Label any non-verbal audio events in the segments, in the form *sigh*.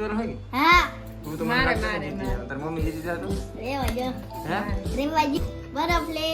જીતવાનું હોય? હા. તું તો મારે, મારે, તાર મમ્મી જીતી? જા તો રેવા જો હે? રેવા જો બરફ લે.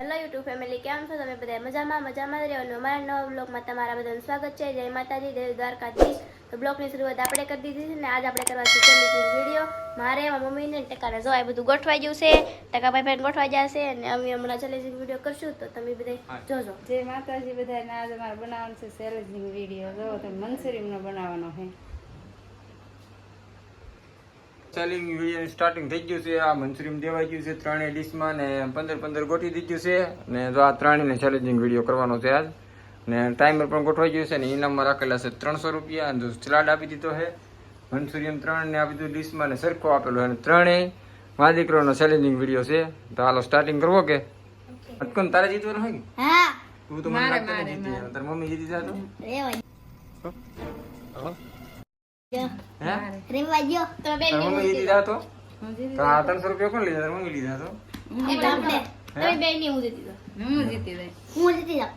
હેલો યુટ્યુબ ફેમિલી કેમ છો તમે બધા? મજામાં મજામાં જ રહેવાનું. અમારા નવા બ્લોગમાં તમારા બધાનું સ્વાગત છે. જય માતાજી જય દ્વારકાધીશ. તો બ્લોગની શરૂઆત આપણે કરી દીધી છે ને આજ આપણે કરવા છે ચેલેન્જિંગ વીડિયો મારે મારા મમ્મીને ને ટકાને જો આ બધું ગોઠવાઈ ગયું છે. ટકા ભાઈ ભાઈ ગોઠવાઈ જશે અને અમે હમણાં ચેલેન્જિંગ વીડિયો કરશું તો તમે બધા જોજો. જે માતાજી બધાને આજે મારે બનાવવાનું છે ચેલેજિંગ વીડિયો જો તો મંચુરિયનનો બનાવવાનો છે. સેલિંગ વીડિયો સ્ટાર્ટિંગ થઈ ગયું છે. આ મંચુરિયમ દેવાઈ ગયું છે ત્રણેય ડીશમાં ને પંદર પંદર ગોઠવી દીધું છે. ને જો આ ત્રણેયને ચેલેન્જિંગ વીડિયો કરવાનો છે આજ. ને ટાઈમર પણ ગોઠવાઈ ગયું છે ને ઇનામમાં રાખેલા છે ત્રણસો રૂપિયા અને સલાડ આપી દીધો છે મનસુરિયમ ત્રણ ને આપી દીધું ડીશમાં ને સરખો આપેલો છે અને ત્રણેય મા દીકરોનો ચેલેન્જિંગ વીડિયો છે. તો હાલો સ્ટાર્ટિંગ કરવો કે? અટકન તારે જીતવાનું હોય કે? તું તો મને લાગતું નથી જીતી. તારી મમ્મી જીતી મમ્મી જીતી જાય તો હું જીતી તો આ ત્રણસો રૂપિયા કોણ લીધા? તારી મમ્મી લીધા તો? હું? જીતી જાઉં હું જીતી ગઈ હું જીતી જાઉં.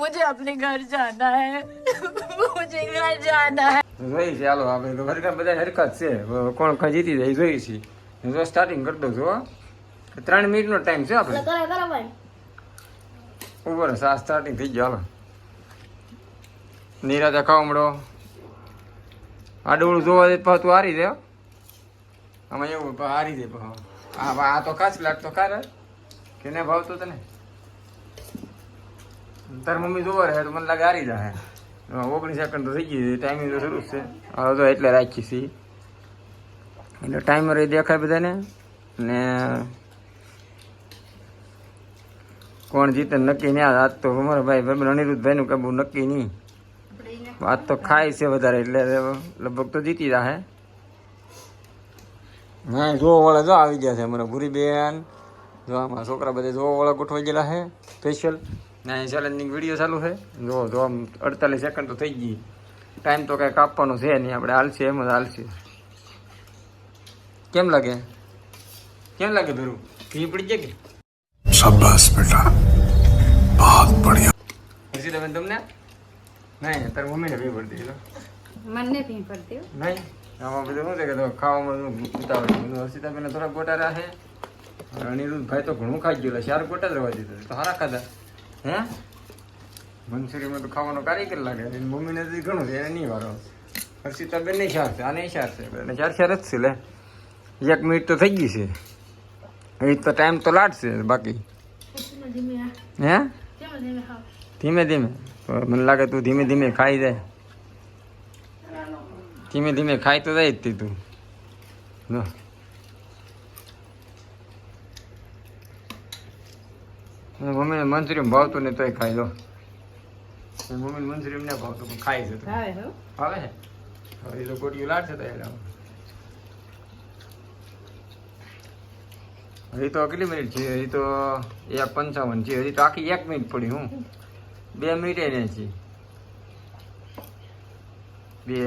मुझे अपने घर जाना है *laughs* मुझे घर जाना है જોઈ છે હાલો આપણે તો હરખા બધા હરખા જ છે હવે કોણ કઈ જીતી જાય એ જોઈ છે જો સ્ટાર્ટિંગ કરી દઉં છું હો. ત્રણ મિનિટનો ટાઈમ છે આપણે એટલે કરો કરો ભાઈ ઉપર આ સ્ટાર્ટિંગ થઈ ગયો હાલો નિરાતે ખાવા મળો આડોળું જોવા દે પાછું તું હારી દે હો. આમાં એવું પાછું હારી દે પાછું. આ આ તો ખાસ લાગતો ખાર કે ને ભાવતો તને તાર મમ્મી જોવા રહે તો મને લાગે હારી જાય ઓગણીસ સેકન્ડ તો થઈ ગઈ ટાઈમિંગ તો શરૂ છે. હવે તો એટલે રાખી છે. એટલે ટાઈમર એ દેખાય બધાને. ને કોણ જીતે નક્કી નહીં. આજ તો અમારા ભાઈ ભાઈ અનિરુદ્ધભાઈ નું કઈ બહુ નક્કી નહીં. આજ તો ખાય છે વધારે, એટલે લગભગ તો જીતી જાહે. હા જોવા વાળા જો આવી ગયા છે. અમારા ભૂરી બેન જો આમાં છોકરા બધા જોવા વાળા ગોઠવાઈ ગયેલા છે. સ્પેશિયલ ના ચેલેન્જિંગ વીડિયો ચાલુ છે. જો જો આમ અડતાલીસ સેકન્ડ તો થઈ ગઈ. ટાઈમ તો કાંઈ કાપવાનો છે નહીં આપણે હાલશે એમ જ હાલશે. કેમ લાગે? કેમ લાગે ભેરું ઘી પડી જાય કે? શાબાશ બેટા. બહુત બઢિયા. હજી તમે તમને? નહીં તાર મમ્મીને ભી પડી દીધો મને ભી પડી દીધો નહીં? આમાં બધું શું છે કે ખાવામાં ઉતાવળ હર્ષિતા બેને થોડા ગોટા રાખે અનિરુદ્ધ ભાઈ તો ઘણું ખાઈ ગયું ચાર ગોટા જ રહેવા દીધા તો હારા ખાધા. હે? મંચુરિયનમાં તો ખાવાનો કારીગર લાગે. એની મમ્મીને તો ઘણું છે, એને નહીં વારો હર્ષિતાબેન નહીં શાર છે, આને શાર છે. અને ચાર ચાર જ છે, લે. એક મિનિટ તો થઈ ગઈ છે. એ તો ટાઈમ તો લાટશે બાકી. હે? ધીમે ધીમે. મને લાગે તું ધીમે ધીમે ખાઈ જાય. ધીમે ધીમે ખાઈ તો જાય જ તે તું લો. અને મમ્મીને મંચુરિયમ ભાવતું ને તોય ખાઈ લો. મમ્મીને મંચુરિયમ ના ભાવતું પણ ખાઈ જતો આવે હવે એ તો ગોટીઓ લાડશે તો એને હજી તો કેટલી મિનિટ છે? હજી તો એક પંચાવન છે. હજી તો આખી એક મિનિટ પડી હું. બે મિનિટે ને છે. બે.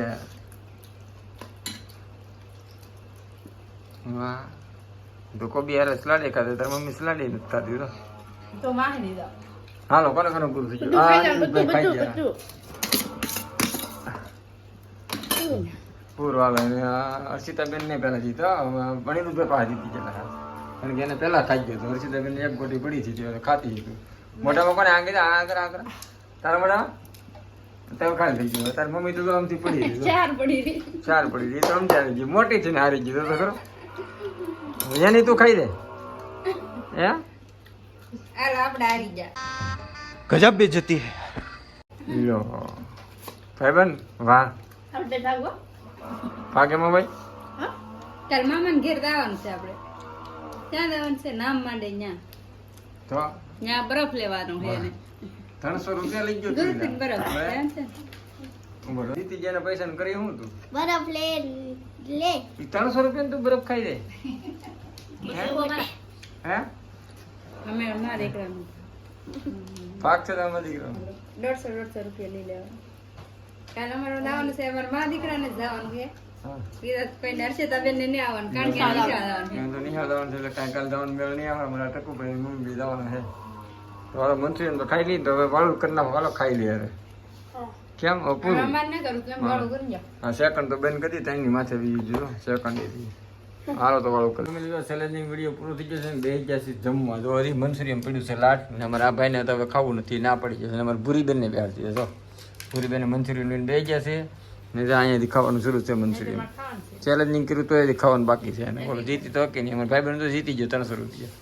વાહ. તો કોબી યાર સલાડે ખાતે તાર મમ્મી સલાડ નથી ખાતી તો તો માહી દીધા હાલો કોને કોને પૂરું થઈ ગયું? આ અનિરુદ્ધભાઈ ખાઈ ગયા. પૂરું હાલો અર્ષિતાબેન ને પહેલા જીતા અનિરુદ્ધભાઈ પાસે જીતી ગયેલા. કારણ કે એને પહેલા ખાઈ ગયો હતો. હર્ષિતાબેન એક ગોટી પડી હતી ખાતી હતી. મોઢામાં કોને આંગે આગળ આગળ. તારા મોટા તમે ખાલી થઈ ગયું. તારી મમ્મી તો આમથી પડી હતી ચાર પડી રહી. ચાર પડી ગઈ મોટી છે ને હારી ગયો તો ખરો. એની તું ખાઈ દે. હે? હાલ આપણે હારી ગજબ બે જતી હે. લો ભાઈબન વાહ. આપણે ભાગો? ભાગે માં ભાઈ? તાર મામાને ઘેર દાવાનું છે આપણે. ત્યાં દાવાનું છે નામ માંડે ન્યા. તો? ન્યા બરફ લેવાનો છે એને. ત્રણસો રૂપિયા લઈ ગયો ગુરુપીટ બરફ છે. દીતી જેને પૈસા ને કરી હું તું? બરફ લે લે. ત્રણસો રૂપિયા તું બરફ ખાઈ દે? જાય હે? અમે અમારા દીકરાનું પાક છે તમારા દીકરો? દોઢસો દોઢસો રૂપિયા લઈ લેવા. કાલ અમારે લાવવાનું છે અમારા મા દીકરાને જ જવાનું છે. છે તો નિહાળ જવાનું છે. એટલે કાંઈ કાલ જવાનું નહીં આવે મારા ટકુ ભાઈ મમ્મી બી જવાનું છે. તો મંચુરિયન ખાઈ લી તો હવે વાળું કરી નાખો હાલો ખાઈ લે અરે કેમ હવે પૂરું અમારે ના કરું કેમ વાળું કરી જાઓ હા સેકન્ડ તો બેન કરી ત્રણની માથે બીજું સેકન્ડ હાલો તો વાળો કરી. લીધો ચેલેન્જિંગ વીડિયો પૂરો થઈ જશે ને બે ગયા છે જમવા. જો હરી મંચુરિયમ પડ્યું છે લાટ. ને અમારા આ ભાઈને તો હવે ખાવું નથી ના પડી જશે. અમારે ભૂરી બેનને બેહાડતી છે જો ભૂરી બેને મંચુરિયમ લઈને બે ગયા છે. ને તો અહીંયાથી ખાવાનું શરૂ છે મંચુરિયમ ચેલેન્જિંગ કર્યું તો એ ખાવાનું બાકી છે. અને બોલો જીતી તો કે નહીં. અમારા ભાઈ બહેન તો જીતી ગયો ત્રણસો રૂપિયા.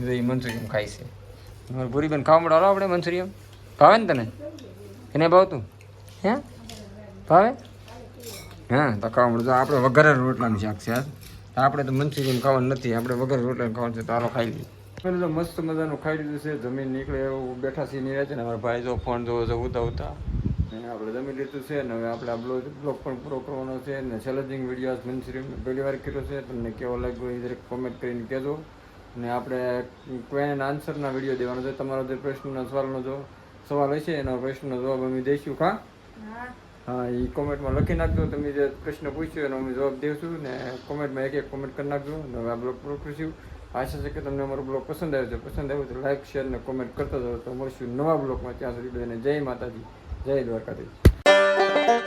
જો એ મંચુરિયમ ખાય છે. અમારે ભૂરી બેન ખાવા મળે. હાલો આપણે મંચુરિયમ ભાવે ને તને? એને ભાવતું હે? ભાવે? હા તો ખાવા મળે. તો આપણે વઘારે રોટલાનું શાક છે. આ. આપણે તો મંચુરિયન ખાવાનું નથી આપણે વગર રોટલાનું ખાવાનું છે તો હાલો ખાઈ લઈએ. પેલું તો મસ્ત મજાનું ખાઈ લીધું છે જમીન નીકળે એવું બેઠા સી નીકળે છે ને અમારા ભાઈ જો ફોન જોવો છે ઉતા ઉતા. અને આપણે જમી લીધું છે ને હવે આપણે આ બ્લોગ બ્લોગ પણ પૂરો કરવાનો છે ને ચેલેન્જિંગ વીડિયો મંચુરિયન પહેલી વાર કર્યો છે તમને કેવો લાગ્યો એ દરેક કોમેન્ટ કરીને કહેજો. ને આપણે ક્વેન આન્સરના વીડિયો દેવાનો છે તમારો જે પ્રશ્નનો સવાલનો જો સવાલ હશે એનો પ્રશ્નનો જવાબ અમે દઈશું કા હા એ કોમેન્ટમાં લખી નાખજો. તમે જે પ્રશ્ન પૂછ્યો એનો અમે જવાબ દઈશું ને કોમેન્ટમાં એક એક કોમેન્ટ કરી નાખજો. ને હવે આ બ્લોગ પૂરો કરીશું. આશા છે કે તમને અમારો બ્લોગ પસંદ આવ્યો છે. પસંદ આવ્યો તો લાઈક, શેર ને કોમેન્ટ કરતા જાઓ. તો મળશું નવા બ્લોગમાં. ત્યાં સુધી બધાને જય માતાજી. જય દ્વારકાધીશ.